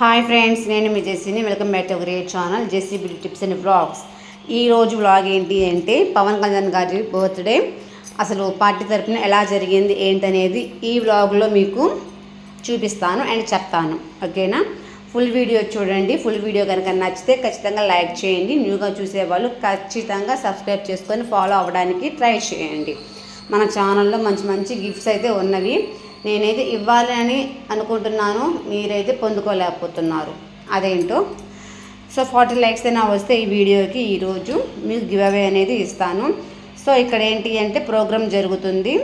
Hi friends నేను మీ జెస్సీని. Welcome back to great channel Jessie beauty tips and vlogs. ఈరోజు blog vlog ఏంటి అంటే పవన్ కళ్యాణ్ గారి బర్త్డే. అసలు పార్టీ తరపున ఎలా జరిగింది ఏంటనేది ఈ వ్లాగ్లో మీకు చూపిస్తాను అండ్ చెప్తాను. ఓకేనా? ఫుల్ వీడియో చూడండి. ఫుల్ వీడియో కనుక నచ్చితే ఖచ్చితంగా లైక్ చేయండి. న్యూగా చూసేవాళ్ళు ఖచ్చితంగా సబ్స్క్రైబ్ చేసుకొని ఫాలో అవ్వడానికి ట్రై చేయండి. మన ఛానల్లో మంచి మంచి గిఫ్ట్స్ అయితే ఉన్నవి. నేనైతే ఇవ్వాలి అని అనుకుంటున్నాను మీరైతే పొందుకోలేకపోతున్నారు. అదేంటో? సో ఫార్టీ లైక్స్ అయినా వస్తే ఈ వీడియోకి ఈరోజు మీకు గివ్ అవే అనేది ఇస్తాను. సో ఇక్కడ ఏంటి అంటే ప్రోగ్రామ్ జరుగుతుంది.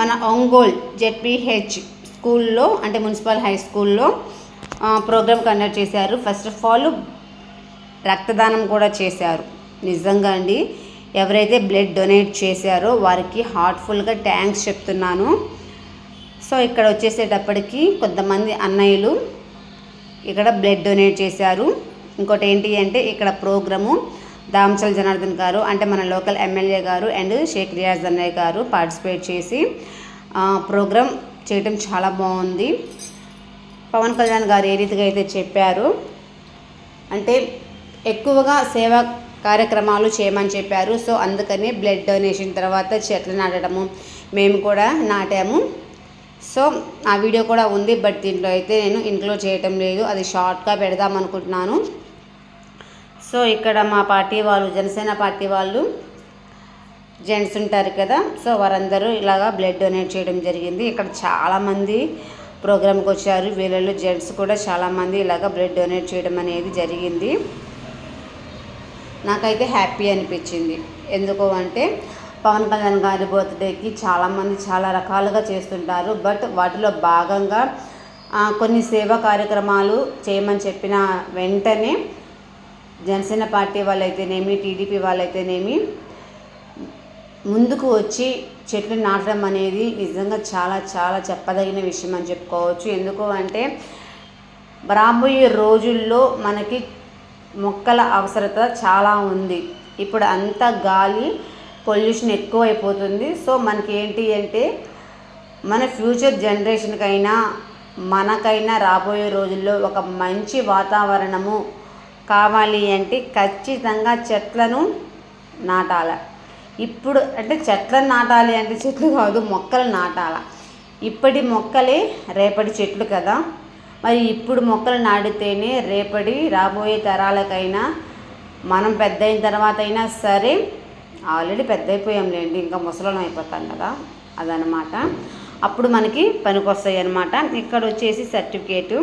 మన ఒంగోల్ జెడ్పిహెచ్ స్కూల్లో అంటే మున్సిపల్ హై స్కూల్లో ప్రోగ్రామ్ కండక్ట్ చేశారు. ఫస్ట్ ఆఫ్ ఆల్ రక్తదానం కూడా చేశారు. నిజంగా అండి. ఎవరైతే బ్లడ్ డొనేట్ చేశారో వారికి హార్ట్ఫుల్గా థ్యాంక్స్ చెప్తున్నాను. సో ఇక్కడ వచ్చేసేటప్పటికి కొంతమంది అన్నయ్యలు ఇక్కడ బ్లడ్ డొనేట్ చేశారు. ఇంకోటి ఏంటి అంటే ఇక్కడ ప్రోగ్రాము దామచల్ జనార్దన్ గారు అంటే మన లోకల్ ఎమ్మెల్యే గారు అండ్ షేక్ రియాజ్ అన్నయ్య గారు పార్టిసిపేట్ చేసి ప్రోగ్రామ్ చేయటం చాలా బాగుంది. పవన్ కళ్యాణ్ గారు ఏ రీతిగా అయితే చెప్పారు అంటే ఎక్కువగా సేవా కార్యక్రమాలు చేయమని చెప్పారు. సో అందుకని బ్లడ్ డొనేషన్ తర్వాత చెట్లు నాటడము మేము కూడా నాటాము. సో ఆ వీడియో కూడా ఉంది బట్ దీంట్లో అయితే నేను ఇంక్లూడ్ చేయటం లేదు. అది షార్ట్గా పెడదాం అనుకుంటున్నాను. సో ఇక్కడ మా పార్టీ వాళ్ళు జనసేన పార్టీ వాళ్ళు జెంట్స్ ఉంటారు కదా సో వారందరూ ఇలాగా బ్లడ్ డొనేట్ చేయడం జరిగింది. ఇక్కడ చాలామంది ప్రోగ్రామ్కి వచ్చారు. వీళ్ళలో జెంట్స్ కూడా చాలామంది ఇలాగ బ్లడ్ డొనేట్ చేయడం అనేది జరిగింది. నాకైతే హ్యాపీ అనిపించింది. ఎందుకు అంటే పవన్ కళ్యాణ్ గారి బర్త్డేకి చాలామంది చాలా రకాలుగా చేస్తుంటారు. బట్ వాటిలో భాగంగా కొన్ని సేవా కార్యక్రమాలు చేయమని చెప్పిన వెంటనే జనసేన పార్టీ వాళ్ళైతేనేమి టీడీపీ వాళ్ళైతేనేమి ముందుకు వచ్చి చెట్లు నాటడం అనేది నిజంగా చాలా చాలా చెప్పదగిన విషయం అని చెప్పుకోవచ్చు. ఎందుకు అంటే రాబోయే రోజుల్లో మనకి మొక్కల అవసరత చాలా ఉంది. ఇప్పుడు అంతా గాలి పొల్యూషన్ ఎక్కువ అయిపోతుంది సో మనకి ఏంటి అంటే మన ఫ్యూచర్ జనరేషన్కైనా మనకైనా రాబోయే రోజుల్లో ఒక మంచి వాతావరణము కావాలి అంటే ఖచ్చితంగా చెట్లను నాటాలి. ఇప్పుడు అంటే చెట్లను నాటాలి అంటే చెట్లు కాదు మొక్కలు నాటాల. ఇప్పటి మొక్కలే రేపటి చెట్లు కదా. మరి ఇప్పుడు మొక్కలు నాటితేనే రేపటి రాబోయే తరాలకైనా మనం పెద్ద అయిన తర్వాత అయినా సరే ఆల్రెడీ పెద్ద అయిపోయాంలేండి ఇంకా ముసలం అయిపోతాం కదా అదనమాట అప్పుడు మనకి పనికొస్తాయి అనమాట ఇక్కడ వచ్చేసి సర్టిఫికేటు.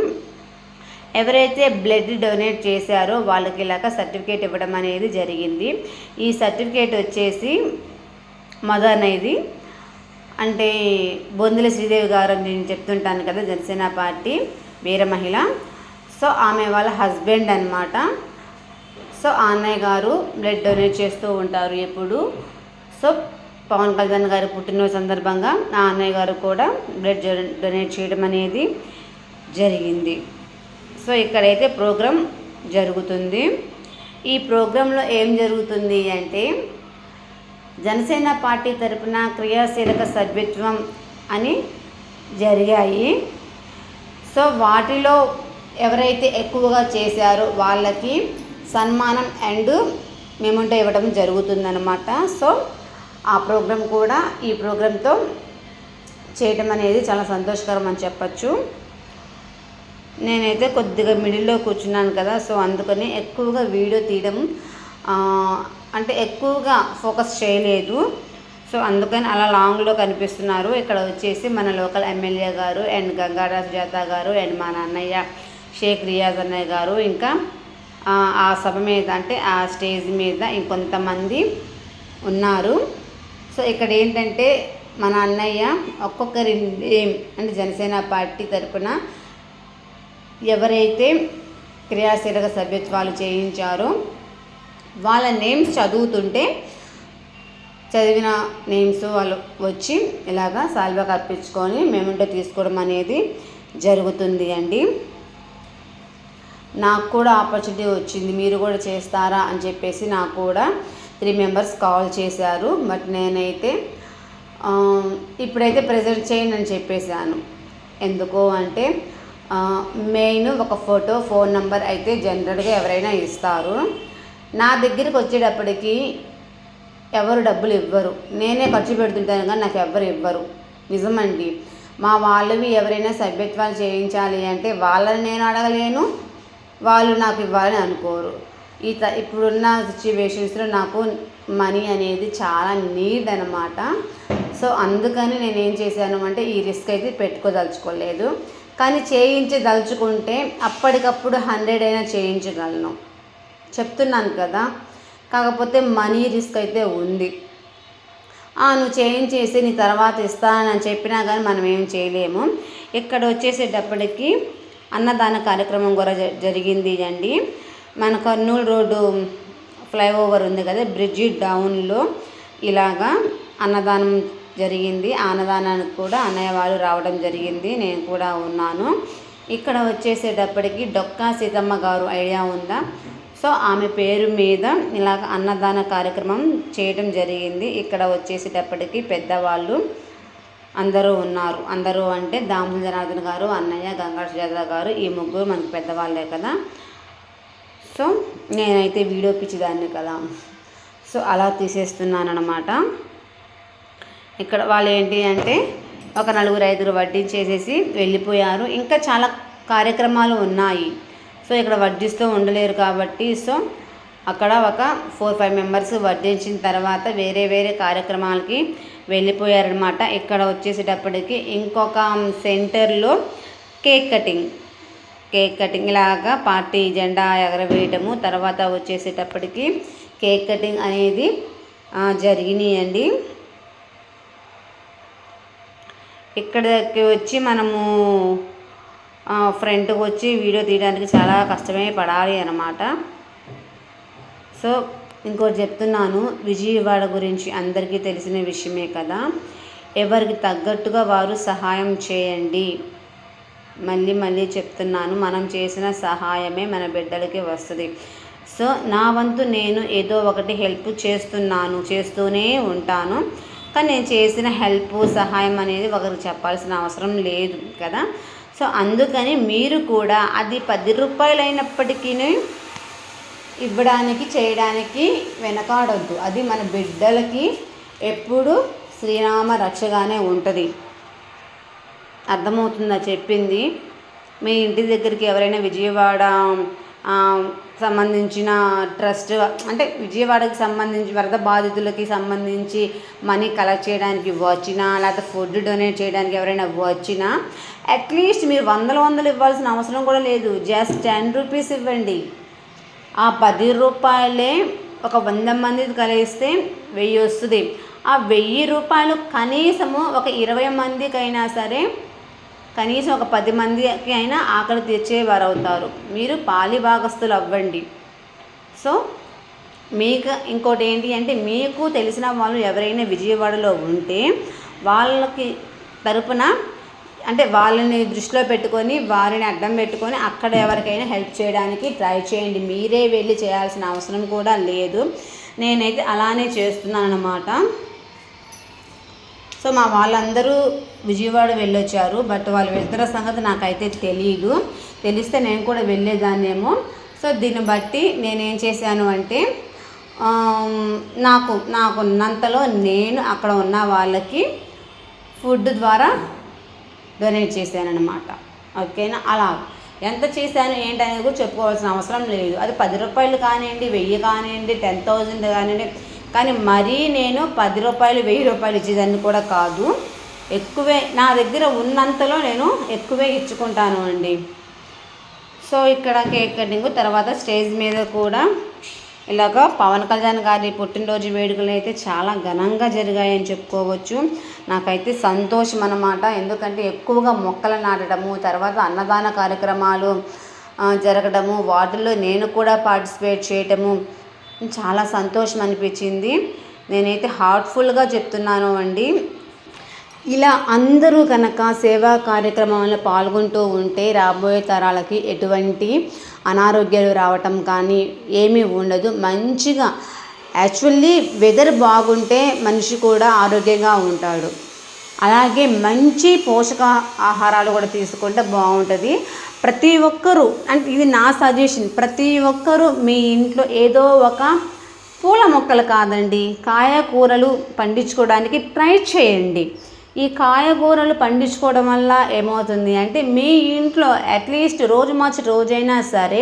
ఎవరైతే బ్లడ్ డొనేట్ చేశారో వాళ్ళకి ఇలాగ సర్టిఫికేట్ ఇవ్వడం అనేది జరిగింది. ఈ సర్టిఫికేట్ వచ్చేసి మదర్ అనేది అంటే బొందుల శ్రీదేవి గారు నేను చెప్తుంటాను కదా జనసేన పార్టీ. వీర మహిళ. సో ఆమె వాళ్ళ హస్బెండ్ అనమాట సో ఆ అన్నయ్య గారు బ్లడ్ డొనేట్ చేస్తూ ఉంటారు ఎప్పుడు. సో పవన్ కళ్యాణ్ గారి పుట్టినరోజు సందర్భంగా నా అన్నయ్య గారు కూడా బ్లడ్ డొనేట్ చేయడం అనేది జరిగింది. సో ఇక్కడైతే ప్రోగ్రాం జరుగుతుంది. ఈ ప్రోగ్రాంలో ఏం జరుగుతుంది అంటే జనసేన పార్టీ తరపున క్రియాశీలక సభ్యత్వం అని జరిగాయి. సో వాటిలో ఎవరైతే ఎక్కువగా చేశారో వాళ్ళకి సన్మానం అండ్ మేముంటే ఇవ్వడం జరుగుతుందనమాట సో ఆ ప్రోగ్రాం కూడా ఈ ప్రోగ్రాంతో చేయటం అనేది చాలా సంతోషకరం అని చెప్పచ్చు. నేనైతే కొద్దిగా మిడిల్లో కూర్చున్నాను కదా సో అందుకని ఎక్కువగా వీడియో తీయడం అంటే ఎక్కువగా ఫోకస్ చేయలేదు. సో అందుకని అలా లాంగ్లో కనిపిస్తున్నారు. ఇక్కడ వచ్చేసి మన లోకల్ ఎమ్మెల్యే గారు అండ్ గంగారా సుజాత గారు అండ్ మా నాన్నయ్య షేక్ రియాజ్ అన్నయ్య గారు. ఇంకా ఆ సభ మీద అంటే ఆ స్టేజ్ మీద ఇంకొంతమంది ఉన్నారు. సో ఇక్కడ ఏంటంటే మన అన్నయ్య ఒక్కొక్కరి అంటే జనసేన పార్టీ తరఫున ఎవరైతే క్రియాశీలక సభ్యత్వాలు చేయించారో వాళ్ళ నేమ్స్ చదువుతుంటే చదివిన నేమ్స్ వాళ్ళు వచ్చి ఇలాగా సాల్వా కప్పించుకొని మేముంటే తీసుకోవడం అనేది జరుగుతుంది అండి. నాకు కూడా ఆపర్చునిటీ వచ్చింది. మీరు కూడా చేస్తారా అని చెప్పేసి నాకు కూడా త్రీ మెంబర్స్ కాల్ చేశారు. బట్ నేనైతే ఇప్పుడైతే ప్రజెంట్ చేయండి అని చెప్పేశాను. ఎందుకు అంటే మెయిన్ ఒక ఫోటో ఫోన్ నెంబర్ అయితే జనరల్గా ఎవరైనా ఇస్తారు. నా దగ్గరికి వచ్చేటప్పటికి ఎవరు డబ్బులు ఇవ్వరు. నేనే ఖర్చు పెడుతుంటాను కానీ నాకు ఎవ్వరు ఇవ్వరు. నిజమండి. మా వాళ్ళవి ఎవరైనా సభ్యత్వాలు చేయించాలి అంటే వాళ్ళని నేను అడగలేను వాళ్ళు నాకు ఇవ్వాలని అనుకోరు. ఈ త ఇప్పుడున్న సిచ్యువేషన్స్లో నాకు మనీ అనేది చాలా నీడ్ అనమాట సో అందుకని నేను ఏం చేశాను అంటే ఈ రిస్క్ అయితే పెట్టుకోదలుచుకోలేదు. కానీ చేయించదలుచుకుంటే అప్పటికప్పుడు హండ్రెడ్ అయినా చేయించగలను. చెప్తున్నాను కదా కాకపోతే మనీ రిస్క్ అయితే ఉంది. నువ్వు చేంజ్ చేసి నీ తర్వాత ఇస్తానని చెప్పినా కానీ మనం ఏం చేయలేము. ఇక్కడ వచ్చేసేటప్పటికి అన్నదాన కార్యక్రమం కూడా జరిగింది అండి. మన కర్నూలు రోడ్డు ఫ్లైఓవర్ ఉంది కదా బ్రిడ్జి డౌన్లో ఇలాగా అన్నదానం జరిగింది. ఆ అన్నదానానికి కూడా అన్నయ్య వాళ్ళు రావడం జరిగింది. నేను కూడా ఉన్నాను. ఇక్కడ వచ్చేసేటప్పటికి డొక్కా సీతమ్మ గారు ఐడియా ఉందా? సో ఆమె పేరు మీద ఇలాగ అన్నదాన కార్యక్రమం చేయడం జరిగింది. ఇక్కడ వచ్చేసేటప్పటికి పెద్దవాళ్ళు అందరూ ఉన్నారు. అందరూ అంటే దాముల జనార్దన్ గారు అన్నయ్య గంగా సుజాత గారు ఈ ముగ్గురు మనకు పెద్దవాళ్ళే కదా. సో నేనైతే వీడియో పిచ్చిదాన్ని కదా. సో అలా తీసేస్తున్నాను అనమాట ఇక్కడ వాళ్ళు ఏంటి అంటే ఒక నలుగురు ఐదుగురు వడ్డించేసేసి వెళ్ళిపోయారు. ఇంకా చాలా కార్యక్రమాలు ఉన్నాయి. సో ఇక్కడ వడ్డిస్తూ ఉండలేరు కాబట్టి సో అక్కడ ఒక ఫోర్ ఫైవ్ మెంబర్స్ వడ్డించిన తర్వాత వేరే వేరే కార్యక్రమాలకి వెళ్ళిపోయారనమాట ఇక్కడ వచ్చేసేటప్పటికి ఇంకొక సెంటర్లో కేక్ కటింగ్ కేక్ కటింగ్ లాగా పార్టీ జెండా ఎగరవేయటము తర్వాత వచ్చేసేటప్పటికి కేక్ కటింగ్ అనేది జరిగినాయండి. ఇక్కడికి వచ్చి మనము ఫ్రంట్కి వచ్చి వీడియో తీయడానికి చాలా కష్టమే పడాలి అనమాట సో ఇంకోటి చెప్తున్నాను విజయవాడ గురించి అందరికీ తెలిసిన విషయమే కదా. ఎవరికి తగ్గట్టుగా వారు సహాయం చేయండి. మళ్ళీ మళ్ళీ చెప్తున్నాను మనం చేసిన సహాయమే మన బిడ్డలకి వస్తుంది. సో నా వంతు నేను ఏదో ఒకటి హెల్ప్ చేస్తున్నాను చేస్తూనే ఉంటాను. కానీ నేను చేసిన హెల్ప్ సహాయం అనేది ఒకరికి చెప్పాల్సిన అవసరం లేదు కదా. సో అందుకని మీరు కూడా అది పది రూపాయలు అయినప్పటికీ ఇవ్వడానికి చేయడానికి వెనకాడొద్దు. అది మన బిడ్డలకి ఎప్పుడు శ్రీరామ రక్షగానే ఉంటుంది. అర్థమవుతుందా చెప్పింది? మీ ఇంటి దగ్గరికి ఎవరైనా విజయవాడ సంబంధించిన ట్రస్ట్ అంటే విజయవాడకి సంబంధించి వరద బాధితులకి సంబంధించి మనీ కలెక్ట్ చేయడానికి వచ్చినా లేకపోతే ఫుడ్ డొనేట్ చేయడానికి ఎవరైనా వచ్చినా అట్లీస్ట్ మీరు వందల వందలు ఇవ్వాల్సిన అవసరం కూడా లేదు. జస్ట్ టెన్ రూపీస్ ఇవ్వండి. ఆ పది రూపాయలే ఒక వంద మంది కలిస్తే వెయ్యి వస్తుంది. ఆ వెయ్యి రూపాయలు కనీసము ఒక ఇరవై మందికైనా సరే కనీసం ఒక పది మందికి అయినా ఆకలి తీర్చేవారు అవుతారు మీరు పాలి భాగస్థులు అవ్వండి. సో మీకు ఇంకోటి ఏంటి అంటే మీకు తెలిసిన వాళ్ళు ఎవరైనా విజయవాడలో ఉంటే వాళ్ళకి తరపున అంటే వాళ్ళని దృష్టిలో పెట్టుకొని వారిని అడ్డం పెట్టుకొని అక్కడ ఎవరికైనా హెల్ప్ చేయడానికి ట్రై చేయండి. మీరే వెళ్ళి చేయాల్సిన అవసరం కూడా లేదు. నేనైతే అలానే చేస్తున్నాను అనమాట సో మా వాళ్ళందరూ విజయవాడ వెళ్ళొచ్చారు బట్ వాళ్ళు వెళ్తున్న సంగతి నాకైతే తెలియదు తెలిస్తే నేను కూడా వెళ్ళేదాన్నేమో. సో దీన్ని బట్టి నేనేం చేశాను అంటే నాకు నాకున్నంతలో నేను అక్కడ ఉన్న వాళ్ళకి ఫుడ్ ద్వారా డొనేట్ చేశాను ఓకేనా? అలా. ఎంత చేశాను ఏంటనేది కూడా చెప్పుకోవాల్సిన అవసరం లేదు. అది పది రూపాయలు కానివ్వండి వెయ్యి కానివ్వండి టెన్ థౌజండ్ కానివ్వండి కానీ మరీ నేను పది రూపాయలు వెయ్యి రూపాయలు ఇచ్చేదాన్ని కూడా కాదు. ఎక్కువే నా దగ్గర ఉన్నంతలో నేను ఎక్కువే ఇచ్చుకుంటాను అండి. సో ఇక్కడ కేక్ కటింగ్ తర్వాత స్టేజ్ మీద కూడా ఇలాగ పవన్ కళ్యాణ్ గారి పుట్టినరోజు వేడుకలు అయితే చాలా ఘనంగా జరిగాయని చెప్పుకోవచ్చు. నాకైతే సంతోషం అన్నమాట. ఎందుకంటే ఎక్కువగా మొక్కలు నాటడము తర్వాత అన్నదాన కార్యక్రమాలు జరగడము వాటిల్లో నేను కూడా పార్టిసిపేట్ చేయటము చాలా సంతోషం అనిపించింది. నేనైతే హార్ట్ఫుల్గా చెప్తున్నాను అండి. ఇలా అందరూ కనుక సేవా కార్యక్రమంలో పాల్గొంటూ ఉంటే రాబోయే తరాలకి ఎటువంటి అనారోగ్యాలు రావటం కానీ ఏమీ ఉండదు. మంచిగా యాక్చువల్లీ వెదర్ బాగుంటే మనిషి కూడా ఆరోగ్యంగా ఉంటాడు. అలాగే మంచి పోషక ఆహారాలు కూడా తీసుకుంటే బాగుంటుంది. ప్రతి ఒక్కరూ అంటే ఇది నా సజెషన్ ప్రతి ఒక్కరూ మీ ఇంట్లో ఏదో ఒక పూల మొక్కలు కాదండి కాయకూరలు పండించుకోవడానికి ట్రై చేయండి. ఈ కాయగూరలు పండించుకోవడం వల్ల ఏమవుతుంది అంటే మీ ఇంట్లో అట్లీస్ట్ రోజు మార్చి రోజైనా సరే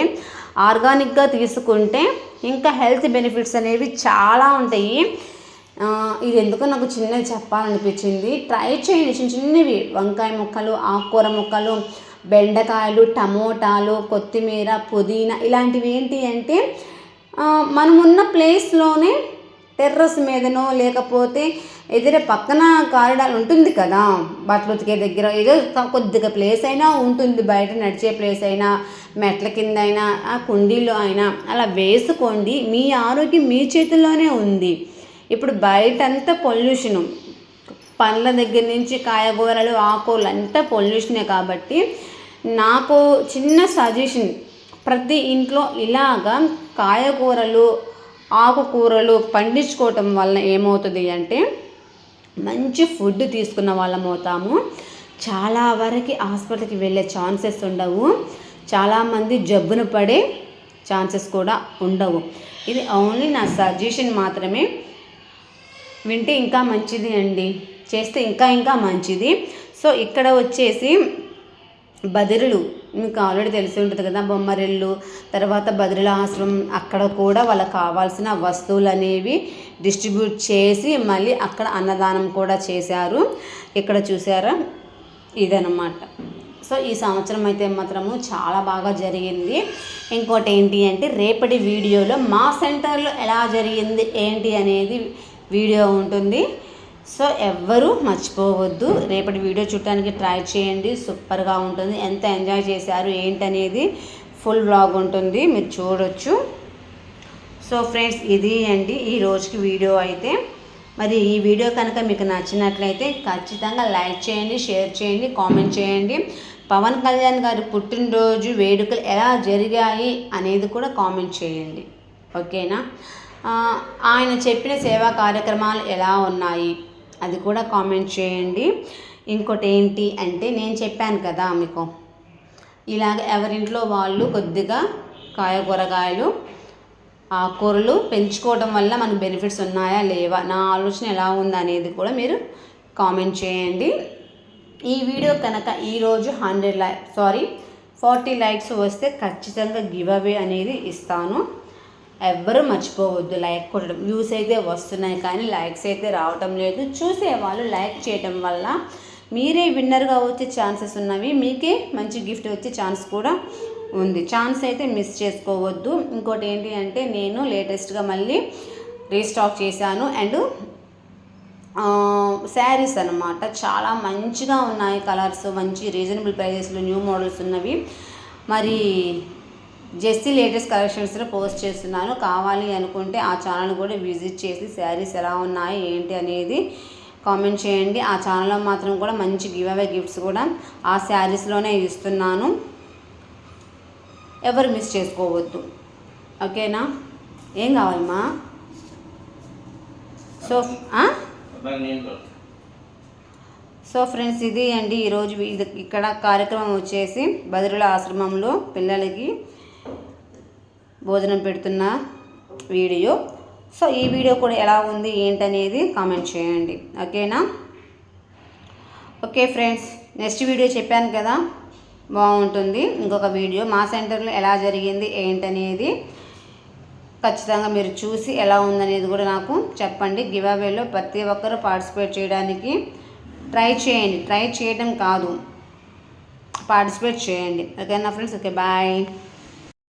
ఆర్గానిక్గా తీసుకుంటే ఇంకా హెల్త్ బెనిఫిట్స్ అనేవి చాలా ఉంటాయి. ఇది ఎందుకో నాకు చిన్నది చెప్పాలనిపించింది. ట్రై చేయండి. చిన్న చిన్నవి. వంకాయ ముక్కలు ఆకుకూర ముక్కలు బెండకాయలు టమోటాలు కొత్తిమీర పుదీనా ఇలాంటివి ఏంటి అంటే మనం ఉన్న ప్లేస్లోనే టెర్రస్ మీదనో లేకపోతే ఎదురే పక్కన కారిడార్ ఉంటుంది కదా. బట్టలు ఉతికే దగ్గర ఏదో కొద్దిగా ప్లేస్ అయినా ఉంటుంది. బయట నడిచే ప్లేస్ అయినా మెట్ల కింద అయినా ఆ కుండీలో అయినా అలా వేసుకోండి. మీ ఆరోగ్యం మీ చేతిలోనే ఉంది. ఇప్పుడు బయట అంతా పొల్యూషను. పండ్ల దగ్గర నుంచి కాయగూరలు ఆకులు అంతా పొల్యూషనే కాబట్టి నాకు చిన్న సజెషన్. ప్రతి ఇంట్లో ఇలాగా కాయగూరలు ఆకుకూరలు పండించుకోవటం వల్ల ఏమవుతుంది అంటే మంచి ఫుడ్ తీసుకున్న వాళ్ళం అవుతాము. చాలా వరకు హాస్పిటల్కి వెళ్ళే ఛాన్సెస్ ఉండవు. చాలామంది జబ్బున పడే ఛాన్సెస్ కూడా ఉండవు. ఇది ఓన్లీ నా సజెషన్ మాత్రమే. వింటే ఇంకా మంచిది అండి. చేస్తే ఇంకా ఇంకా మంచిది. సో ఇక్కడ వచ్చేసి బదిరులు. మీకు ఆల్రెడీ తెలిసి ఉంటుంది కదా బొమ్మరిల్లు తర్వాత బదిరిల ఆశ్రమం. అక్కడ కూడా వాళ్ళకి కావాల్సిన వస్తువులు అనేవి డిస్ట్రిబ్యూట్ చేసి మళ్ళీ అక్కడ అన్నదానం కూడా చేశారు. ఇక్కడ చూసారా? ఇదనమాట సో ఈ సంవత్సరం అయితే మాత్రము చాలా బాగా జరిగింది. ఇంకోటి ఏంటి అంటే రేపటి వీడియోలో మా సెంటర్లో ఎలా జరిగింది ఏంటి అనేది వీడియో ఉంటుంది. సో ఎవ్వరూ మర్చిపోవద్దు. రేపటి వీడియో చూడటానికి ట్రై చేయండి. సూపర్గా ఉంటుంది. ఎంత ఎంజాయ్ చేశారు ఏంటనేది ఫుల్ బ్లాగ్ ఉంటుంది. మీరు చూడొచ్చు. సో ఫ్రెండ్స్ ఇది అండి ఈ రోజుకి వీడియో అయితే. మరి ఈ వీడియో కనుక మీకు నచ్చినట్లయితే ఖచ్చితంగా లైక్ చేయండి షేర్ చేయండి కామెంట్ చేయండి. పవన్ కళ్యాణ్ గారి పుట్టినరోజు వేడుకలు ఎలా జరిగాయి అనేది కూడా కామెంట్ చేయండి. ఓకేనా? ఆయన చెప్పిన సేవా కార్యక్రమాలు ఎలా ఉన్నాయి? అది కూడా కామెంట్ చేయండి. ఇంకోటి ఏంటి అంటే నేను చెప్పాను కదా మీకు. ఇలాగ ఎవరింట్లో వాళ్ళు కొద్దిగా కాయ కూరగాయలు ఆకుకూరలు పెంచుకోవడం వల్ల మనకు బెనిఫిట్స్ ఉన్నాయా లేవా? నా ఆలోచన ఎలా ఉంది అనేది కూడా మీరు కామెంట్ చేయండి. ఈ వీడియో కనుక ఈరోజు hundred like sorry forty likes వస్తే ఖచ్చితంగా గివ్ అవే అనేది ఇస్తాను. ఎవ్వరూ మర్చిపోవద్దు. లైక్ కొట్టడం. వ్యూస్ అయితే వస్తున్నాయి కానీ లైక్స్ అయితే రావటం లేదు. చూసే వాళ్ళు లైక్ చేయటం వల్ల మీరే విన్నర్గా వచ్చే ఛాన్సెస్ ఉన్నవి. మీకే మంచి గిఫ్ట్ వచ్చే ఛాన్స్ కూడా ఉంది. ఛాన్స్ అయితే మిస్ చేసుకోవద్దు. ఇంకోటి ఏంటి అంటే నేను లేటెస్ట్గా మళ్ళీ రీస్టాక్ చేశాను. అండ్ శారీస్ అనమాట చాలా మంచిగా ఉన్నాయి కలర్స్. మంచి రీజనబుల్ ప్రైజెస్లో న్యూ మోడల్స్ ఉన్నవి. మరి జెస్సీ లేటెస్ట్ కలెక్షన్స్లో పోస్ట్ చేస్తున్నాను. కావాలి అనుకుంటే ఆ ఛానల్ కూడా విజిట్ చేసి శారీస్ ఎలా ఉన్నాయి ఏంటి అనేది కామెంట్ చేయండి. ఆ ఛానల్లో మాత్రం కూడా మంచి గివ్ అవే గిఫ్ట్స్ కూడా ఆ శారీస్లోనే ఇస్తున్నాను. ఎవరు మిస్ చేసుకోవద్దు. ఓకేనా? ఏం కావాలమ్మా సో? సో ఫ్రెండ్స్ ఇది అండి. ఈరోజు ఇది ఇక్కడ కార్యక్రమం వచ్చేసి బదిరుల ఆశ్రమంలో పిల్లలకి భోజనం పెడుతున్న వీడియో. సో ఈ వీడియో కూడా ఎలా ఉంది ఏంటనేది కామెంట్ చేయండి. ఓకేనా? ఓకే ఫ్రెండ్స్ నెక్స్ట్ వీడియో చెప్పాను కదా బాగుంటుంది. ఇంకొక వీడియో మా సెంటర్లో ఎలా జరిగింది ఏంటనేది ఖచ్చితంగా మీరు చూసి ఎలా ఉందనేది కూడా నాకు చెప్పండి. గివ్ అవేలో ప్రతి ఒక్కరూ పార్టిసిపేట్ చేయడానికి ట్రై చేయండి. ట్రై చేయడం కాదు పార్టిసిపేట్ చేయండి. ఓకేనా ఫ్రెండ్స్? Okay bye.